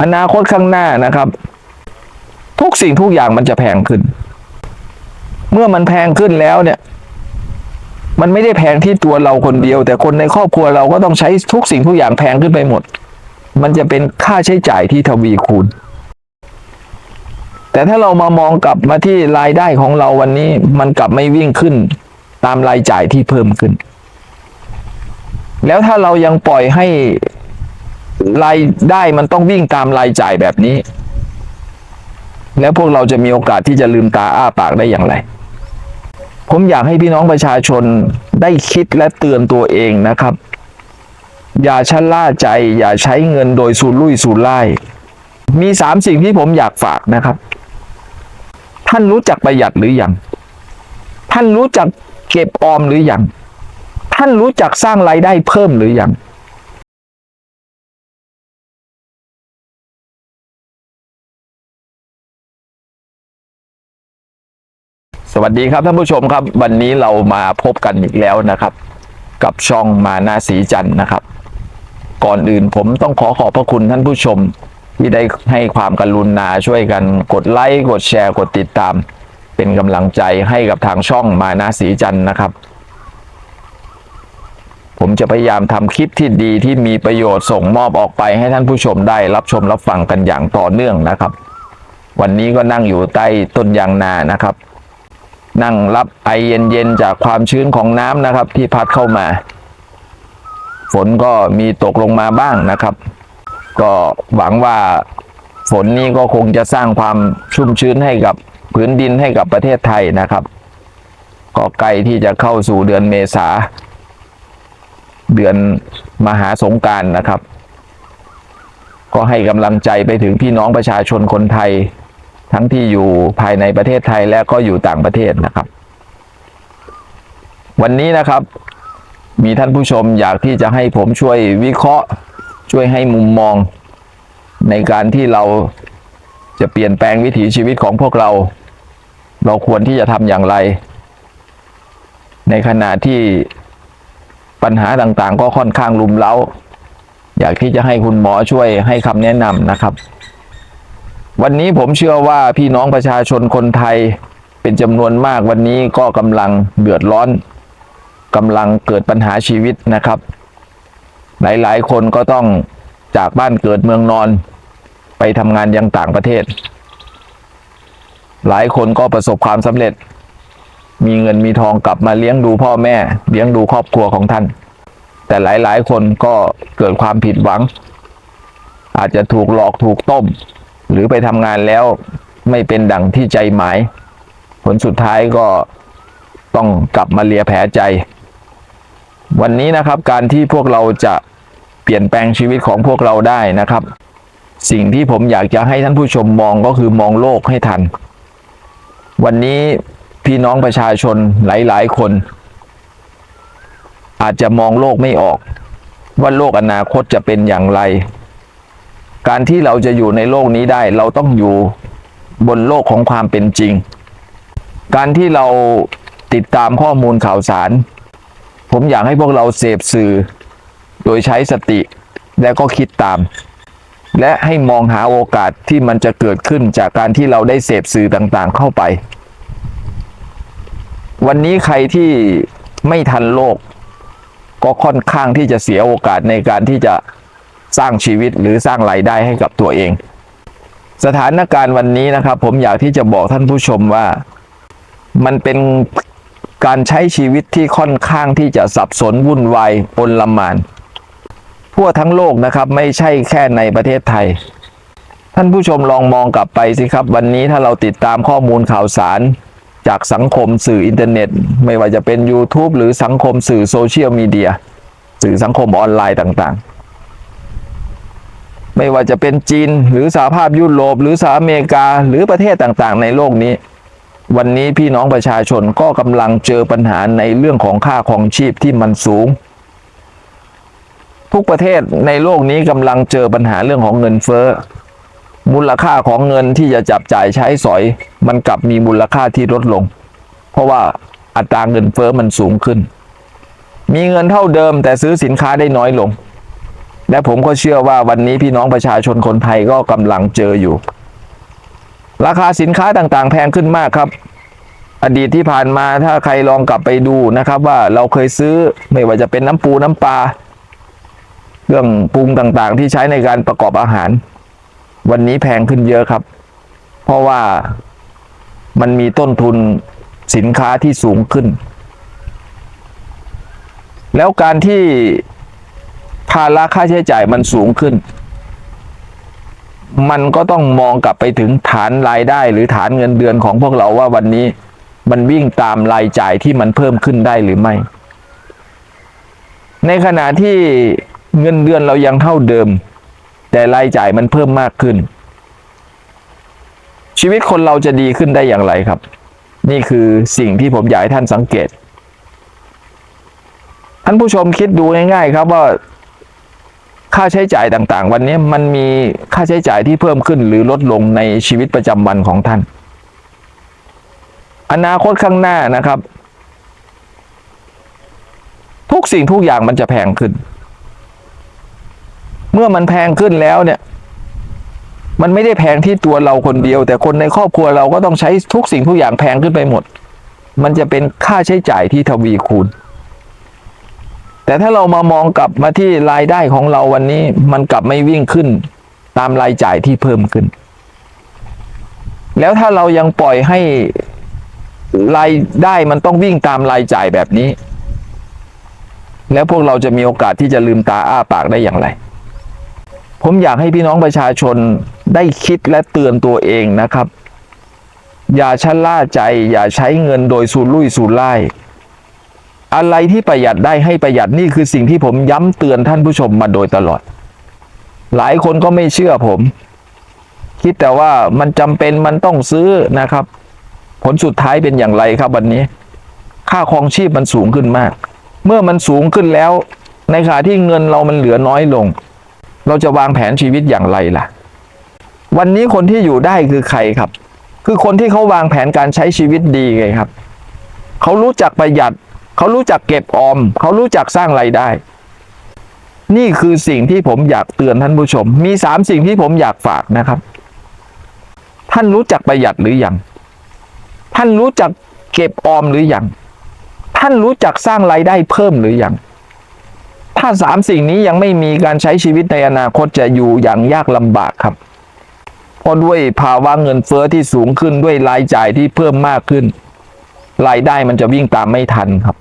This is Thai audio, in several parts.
อนาคตข้างหน้านะครับ ทุกสิ่งทุกอย่างมันจะแพงขึ้น เมื่อมันแพงขึ้นแล้วเนี่ย มันไม่ได้แพงที่ตัวเราคนเดียว แต่คนในครอบครัวเราก็ต้องใช้ทุกสิ่งทุกอย่างแพงขึ้นไปหมด มันจะเป็นค่าใช้จ่ายที่ทวีคูณ แต่ถ้าเรามามองกลับมาที่รายได้ของเราวันนี้ มันกลับไม่วิ่งขึ้น ตามรายจ่ายที่เพิ่มขึ้น แล้วถ้าเรายังปล่อยให้ รายได้มันต้องวิ่งตามรายจ่ายแบบนี้ แล้วพวกเราจะมีโอกาสที่จะลืมตาอ้าปากได้อย่างไร ผมอยากให้พี่น้องประชาชนได้คิดและเตือนตัวเองนะครับ อย่าชะล่าใจ อย่าใช้เงินโดยสูรุ่ยสูร่าย มีสามสิ่งที่ผมอยากฝากนะครับ ท่านรู้จักประหยัดหรือยังท่านรู้จักเก็บออมหรือยังท่านรู้จักสร้างรายได้เพิ่มหรือยัง สวัสดีครับท่านผู้ชมครับ วันนี้เรามาพบกันอีกแล้วนะครับ กับช่องมานาสีจันทร์นะครับ ก่อนอื่นผมต้องขอขอบพระคุณท่านผู้ชม ที่ได้ให้ความกรุณาช่วยกันกดไลค์กดแชร์กดติดตาม เป็นกำลังใจให้กับทางช่องมานาสีจันทร์นะครับ ผมจะพยายามทำคลิปที่ดีที่มีประโยชน์ส่งมอบออกไปให้ท่านผู้ชมได้รับชมรับฟังกันอย่างต่อเนื่องนะครับ วันนี้ก็นั่งอยู่ใต้ต้นยางนานะครับ นั่งรับไอเย็นๆจากความชื้นของน้ำนะครับ ที่พัดเข้ามา ฝนก็มีตกลงมาบ้างนะครับ ก็หวังว่าฝนนี้ก็คงจะสร้างความชุ่มชื้นให้กับพื้นดินให้กับประเทศไทยนะครับ ก็ใกล้ที่จะเข้าสู่เดือนเมษา เดือนมหาสงการนะครับ ก็ให้กำลังใจไปถึงพี่น้องประชาชนคนไทย ทั้งที่อยู่ภายในประเทศไทยและก็อยู่ต่างประเทศนะครับ วันนี้นะครับ มีท่านผู้ชมอยากที่จะให้ผมช่วยวิเคราะห์ ช่วยให้มุมมอง ในการที่เราจะเปลี่ยนแปลงวิถีชีวิตของพวกเรา เราควรที่จะทำอย่างไร ในขณะที่ปัญหาต่างๆ ก็ค่อนข้างลุมเล้า อยากที่จะให้คุณหมอช่วยให้คำแนะนำนะครับ วันนี้ผมเชื่อว่าพี่น้องประชาชนคนไทยเป็นจำนวนมากวันนี้ก็กำลังเดือดร้อนกำลังเกิดปัญหาชีวิตนะครับ หลายๆ คนก็ต้องจากบ้านเกิดเมืองนอน ไปทำงานยังต่างประเทศ หลายคนก็ประสบความสำเร็จ มีเงินมีทองกลับมาเลี้ยงดูพ่อแม่ เลี้ยงดูครอบครัวของท่าน แต่หลายๆ คนก็เกิดความผิดหวัง อาจจะถูกหลอกถูกต้ม หรือไปทำงานแล้วไม่เป็นดังที่ใจหมาย ผลสุดท้ายก็ต้องกลับมาเลียแผลใจ วันนี้นะครับการที่พวกเราจะเปลี่ยนแปลงชีวิตของพวกเราได้นะครับ สิ่งที่ผมอยากจะให้ท่านผู้ชมมองก็คือมองโลกให้ทัน วันนี้พี่น้องประชาชนหลาย ๆ คน อาจจะมองโลกไม่ออก ว่าโลกอนาคตจะเป็นอย่างไร การที่เราจะอยู่ในโลกนี้ได้ เราต้องอยู่บนโลกของความเป็นจริง การที่เราติดตามข้อมูลข่าวสาร ผมอยากให้พวกเราเสพสื่อ โดยใช้สติและก็คิดตาม และให้มองหาโอกาสที่มันจะเกิดขึ้นจากการที่เราได้เสพสื่อต่างๆ เข้าไป วันนี้ใครที่ไม่ทันโลก ก็ค่อนข้างที่จะเสียโอกาสในการที่จะ สร้างชีวิตหรือสร้างรายได้ให้กับตัวเอง สถานการณ์วันนี้นะครับ ผมอยากที่จะบอกท่านผู้ชมว่ามันเป็นการใช้ชีวิตที่ค่อนข้างที่จะสับสนวุ่นวายปนละมานทั่วทั้งโลกนะครับ ไม่ใช่แค่ในประเทศไทย ท่านผู้ชมลองมองกลับไปสิครับ วันนี้ถ้าเราติดตามข้อมูลข่าวสาร จากสังคมสื่ออินเทอร์เน็ต ไม่ว่าจะเป็น YouTube หรือสังคมสื่อโซเชียลมีเดียสื่อสังคมออนไลน์ต่างๆ ไม่ว่าจะเป็นจีนหรือสหภาพยุโรปหรือสหรัฐอเมริกาหรือประเทศต่างๆ ในโลกนี้ วันนี้พี่น้องประชาชนก็กำลังเจอปัญหาในเรื่องของค่าของชีพที่มันสูง ทุกประเทศในโลกนี้กำลังเจอปัญหาเรื่องของเงินเฟ้อมูลค่าของเงินที่จะจับจ่ายใช้สอย มันกลับมีมูลค่าที่ลดลง เพราะว่าอัตราเงินเฟ้อมันสูงขึ้น มีเงินเท่าเดิมแต่ซื้อสินค้าได้น้อยลง และผมก็เชื่อว่าวันนี้พี่น้องประชาชนคนไทยก็กำลังเจออยู่ ราคาสินค้าต่างๆ แพงขึ้นมากครับ อดีตที่ผ่านมาถ้าใครลองกลับไปดูนะครับ ว่าเราเคยซื้อไม่ว่าจะเป็นน้ำปูน้ำปลาเครื่องปรุงต่างๆ ที่ใช้ในการประกอบอาหาร วันนี้แพงขึ้นเยอะครับ เพราะว่ามันมีต้นทุนสินค้าที่สูงขึ้น แล้วการที่ ภาระค่าใช้จ่ายมันสูงขึ้น มันก็ต้องมองกลับไปถึงฐานรายได้หรือฐานเงินเดือนของพวกเราว่าวันนี้มันวิ่งตามรายจ่ายที่มันเพิ่มขึ้นได้หรือไม่ ในขณะที่เงินเดือนเรายังเท่าเดิม แต่รายจ่ายมันเพิ่มมากขึ้น ชีวิตคนเราจะดีขึ้นได้อย่างไรครับ นี่คือสิ่งที่ผมอยากให้ท่านสังเกต ท่านผู้ชมคิดดูง่ายๆครับว่า ค่าใช้จ่ายต่างๆ วันนี้มันมีค่าใช้จ่ายที่เพิ่มขึ้นหรือลดลงในชีวิตประจำวันของท่าน อนาคตข้างหน้านะครับ ทุกสิ่งทุกอย่างมันจะแพงขึ้น เมื่อมันแพงขึ้นแล้วเนี่ย มันไม่ได้แพงที่ตัวเราคนเดียว แต่คนในครอบครัวเราก็ต้องใช้ทุกสิ่งทุกอย่างแพงขึ้นไปหมด มันจะเป็นค่าใช้จ่ายที่ทวีคูณ แต่ถ้าเรามามองกลับมาที่รายได้ของเราวันนี้ มันกลับไม่วิ่งขึ้น ตามรายจ่ายที่เพิ่มขึ้น แล้วถ้าเรายังปล่อยให้รายได้มันต้องวิ่งตามรายจ่ายแบบนี้ แล้วพวกเราจะมีโอกาสที่จะลืมตาอ้าปากได้อย่างไร ผมอยากให้พี่น้องประชาชนได้คิดและเตือนตัวเองนะครับ อย่าชะล่าใจ อย่าใช้เงินโดยสูรุ่ยสูร่าย อะไรที่ประหยัดได้ให้ประหยัดนี่คือสิ่งที่ผมย้ำเตือนท่านผู้ชมมาโดยตลอด หลายคนก็ไม่เชื่อผม คิดแต่ว่ามันจำเป็นมันต้องซื้อนะครับ ผลสุดท้ายเป็นอย่างไรครับวันนี้ ค่าครองชีพมันสูงขึ้นมาก เมื่อมันสูงขึ้นแล้ว ในขณะที่เงินเรามันเหลือน้อยลง เราจะวางแผนชีวิตอย่างไรล่ะ วันนี้คนที่อยู่ได้คือใครครับ คือคนที่เขาวางแผนการใช้ชีวิตดีไงครับเขารู้จักประหยัด เขารู้จักเก็บออม เขารู้จักสร้างไรายได้ นี่คือสิ่งที่ผมอยากเตือนท่านผู้ชม มีสามสิ่งที่ผมอยากฝากนะครับ ท่านรู้จักประหยัดหรือยังท่านรู้จักเก็บออมหรือยังท่านรู้จักสร้างไรายได้เพิ่มหรือยังถ้าสามสิ่งนี้ยังไม่มีการใช้ชีวิตในอนาคตจะอยู่อย่างยากลำบากครับเพราะด้วยภาวะเงินเฟ้อที่สูงขึ้นด้วยรายจ่ายที่เพิ่มมากขึ้น รายได้มันจะวิ่งตามไม่ทันครับ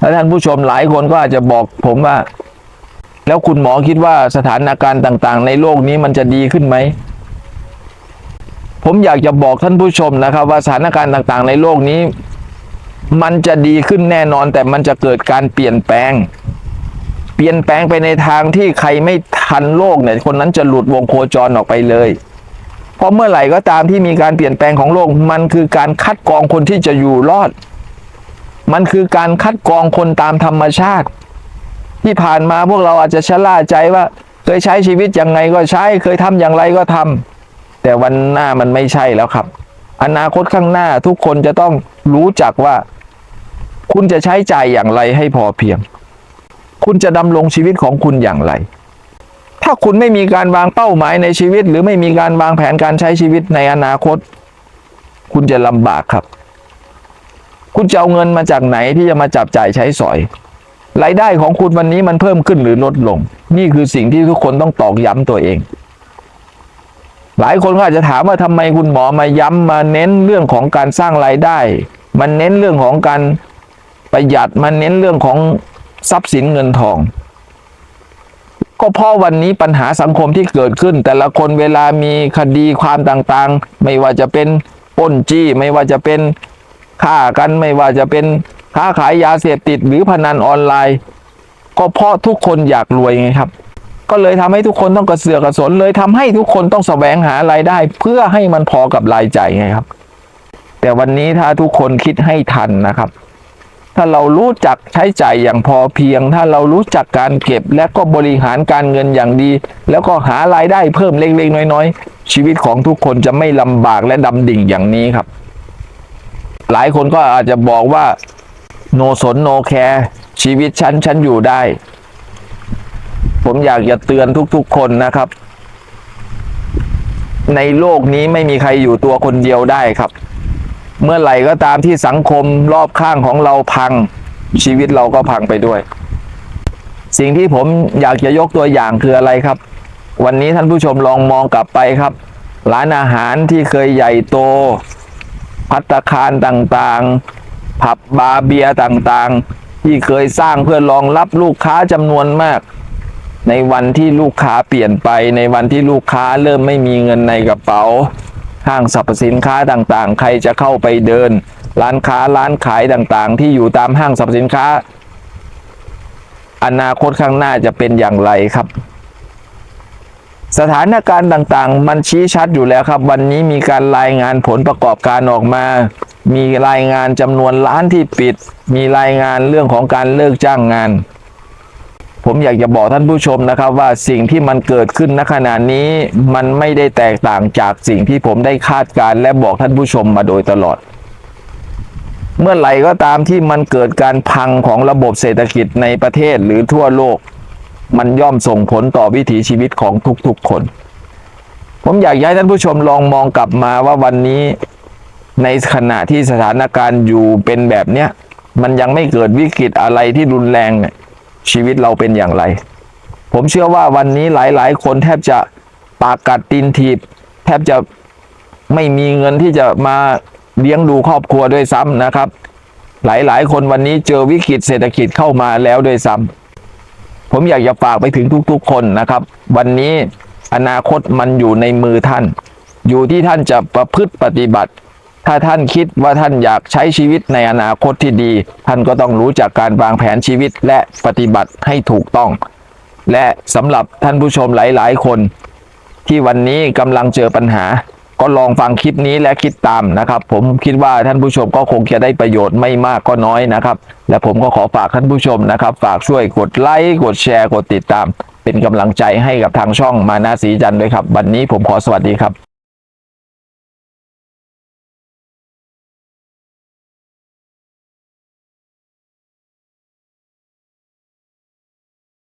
แล้วท่านผู้ชมหลายคนก็อาจจะบอกผมว่า แล้วคุณหมอคิดว่าสถานการณ์ต่าง ๆ ในโลกนี้มันจะดีขึ้นไหม ผมอยากจะบอกท่านผู้ชมนะครับ ว่าสถานการณ์ต่าง ๆ ในโลกนี้ มันจะดีขึ้นแน่นอน แต่มันจะเกิดการเปลี่ยนแปลง เปลี่ยนแปลงไปในทางที่ใครไม่ทันโลกเนี่ยคนนั้นจะหลุดวงโคจรออกไปเลยเพราะเมื่อไหร่ก็ตามที่มีการเปลี่ยนแปลงของโลก มันคือการคัดกรองคนที่จะอยู่รอด มันคือการคัดกรองคนตามธรรมชาติ ที่ผ่านมาพวกเราอาจจะชะล่าใจว่า เคยใช้ชีวิตยังไงก็ใช้ เคยทำอย่างไรก็ทำแต่วันหน้ามันไม่ใช่แล้วครับ อนาคตข้างหน้าทุกคนจะต้องรู้จักว่า คุณจะใช้จ่ายอย่างไรให้พอเพียง คุณจะดำรงชีวิตของคุณอย่างไรถ้าคุณไม่มีการวางเป้าหมายในชีวิต หรือไม่มีการวางแผนการใช้ชีวิตในอนาคต คุณจะลำบากครับ คุณจะเอาเงินมาจากไหนที่จะมาจับจ่ายใช้สอยรายได้ของคุณวันนี้มันเพิ่มขึ้นหรือลดลง นี่คือสิ่งที่ทุกคนต้องตอกย้ำตัวเอง หลายคนก็อาจจะถามว่าทำไมคุณหมอมาย้ำมาเน้นเรื่องของการสร้างรายได้ มันเน้นเรื่องของการประหยัดมันเน้นเรื่องของทรัพย์สินเงินทอง ก็เพราะวันนี้ปัญหาสังคมที่เกิดขึ้น แต่ละคนเวลามีคดีความต่างๆ ไม่ว่าจะเป็นป้นจี้ ไม่ว่าจะเป็น ฆ่ากันไม่ว่าจะเป็นค้าขายยาเสพติดหรือพนันออนไลน์ ก็เพราะทุกคนอยากรวยไงครับ ก็เลยทำให้ทุกคนต้องกระเสือกกระสนเลยทำให้ทุกคนต้องแสวงหารายได้ เพื่อให้มันพอกับรายจ่ายไงครับ แต่วันนี้ถ้าทุกคนคิดให้ทันนะครับ ถ้าเรารู้จักใช้จ่ายอย่างพอเพียง ถ้าเรารู้จักการเก็บและก็บริหารการเงินอย่างดี แล้วก็หารายได้เพิ่มเล็กๆน้อยๆ ชีวิตของทุกคนจะไม่ลำบากและดำดิ่งอย่างนี้ครับ หลายคนก็อาจจะบอกว่าโนสนโนแคร์ชีวิตฉันฉันอยู่ได้ผผมอยากจะเตือนทุกๆคนนะครับ ในโลกนี้ไม่มีใครอยู่ตัวคนเดียวได้ครับ เมื่อไหร่ก็ตามที่สังคมรอบข้างของเราพัง ชีวิตเราก็พังไปด้วย สิ่งที่ผมอยากจะยกตัวอย่างคืออะไรครับ วันนี้ท่านผู้ชมลองมองกลับไปครับ ร้านอาหารที่เคยใหญ่โต พัตคารต่างๆ ผับบาร์เบียต่างๆ ที่เคยสร้างเพื่อรองรับลูกค้าจำนวนมาก ในวันที่ลูกค้าเปลี่ยนไปในวันที่ลูกค้าเริ่มไม่มีเงินในกระเป๋า ห้างสรรพสินค้าต่างๆ ใครจะเข้าไปเดิน ร้านค้าร้านขายต่างๆ ที่อยู่ตามห้างสรรพสินค้า อนาคตข้างหน้าจะเป็นอย่างไรครับ สถานการณ์ต่างๆ มันชี้ชัดอยู่แล้วครับ วันนี้มีการรายงานผลประกอบการออกมา มีรายงานจำนวนร้านที่ปิด มีรายงานเรื่องของการเลิกจ้างงาน ผมอยากจะบอกท่านผู้ชมนะครับว่าสิ่งที่มันเกิดขึ้นณขณะนี้ มันไม่ได้แตกต่างจากสิ่งที่ผมได้คาดการณ์และบอกท่านผู้ชมมาโดยตลอด เมื่อไหร่ก็ตามที่มันเกิดการพังของระบบเศรษฐกิจในประเทศหรือทั่วโลก มันย่อมส่งผลต่อวิถีชีวิตของทุกๆคน ผมอยากให้ท่านผู้ชมลองมองกลับมาว่าวันนี้ในขณะที่สถานการณ์อยู่เป็นแบบเนี้ยมันยังไม่เกิดวิกฤตอะไรที่รุนแรงเนี่ยชีวิตเราเป็นอย่างไร ผมเชื่อว่าวันนี้หลายๆ คนแทบจะปากกัดตีนถีบ แทบจะไม่มีเงินที่จะมาเลี้ยงดูครอบครัวด้วยซ้ำนะครับ หลายๆ คนวันนี้เจอวิกฤตเศรษฐกิจเข้ามาแล้วด้วยซ้ำ ผมอยากจะฝากไปถึงทุกๆคนนะครับ วันนี้อนาคตมันอยู่ในมือท่าน อยู่ที่ท่านจะประพฤติปฏิบัติ ถ้าท่านคิดว่าท่านอยากใช้ชีวิตในอนาคตที่ดี ท่านก็ต้องรู้จักการวางแผนชีวิตและปฏิบัติให้ถูกต้อง และสำหรับท่านผู้ชมหลายๆ คน ที่วันนี้กำลังเจอปัญหา ก็ลองฟังคลิปนี้และคิดตามนะครับ ผมคิดว่าท่านผู้ชมก็คงจะได้ประโยชน์ไม่มากก็น้อยนะครับ และผมก็ขอฝากท่านผู้ชมนะครับ ฝากช่วยกดไลค์กดแชร์กดติดตาม เป็นกำลังใจให้กับทางช่องมานาสีจันทร์ด้วยครับ วันนี้ผมขอสวัสดีครับ